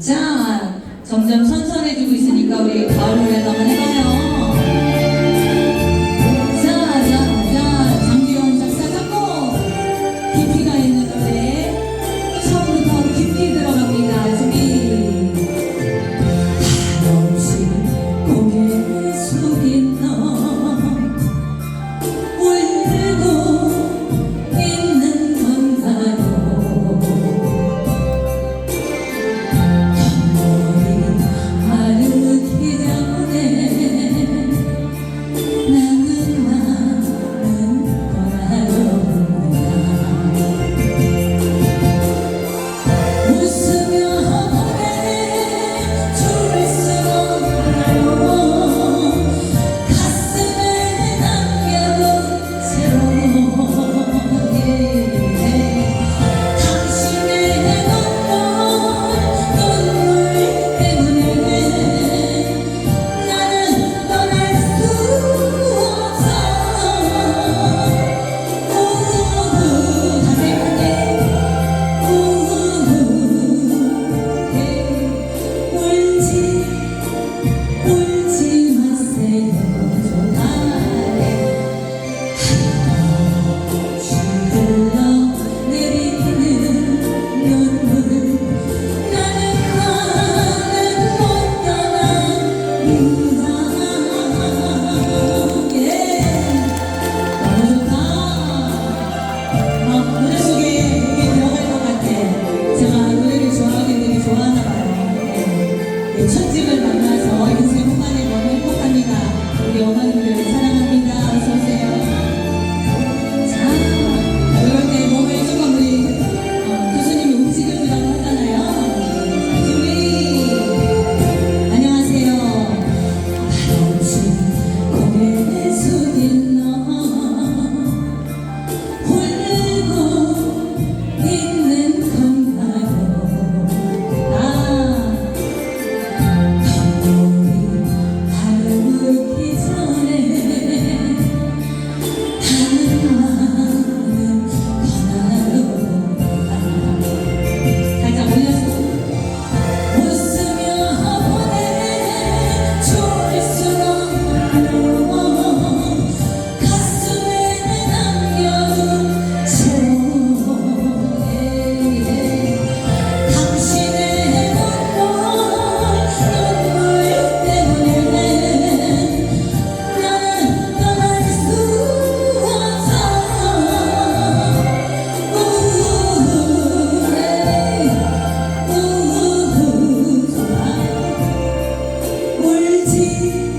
자, 점점 선선해지고 있으니까 우리 가을 노래도 한번 해봐요. 음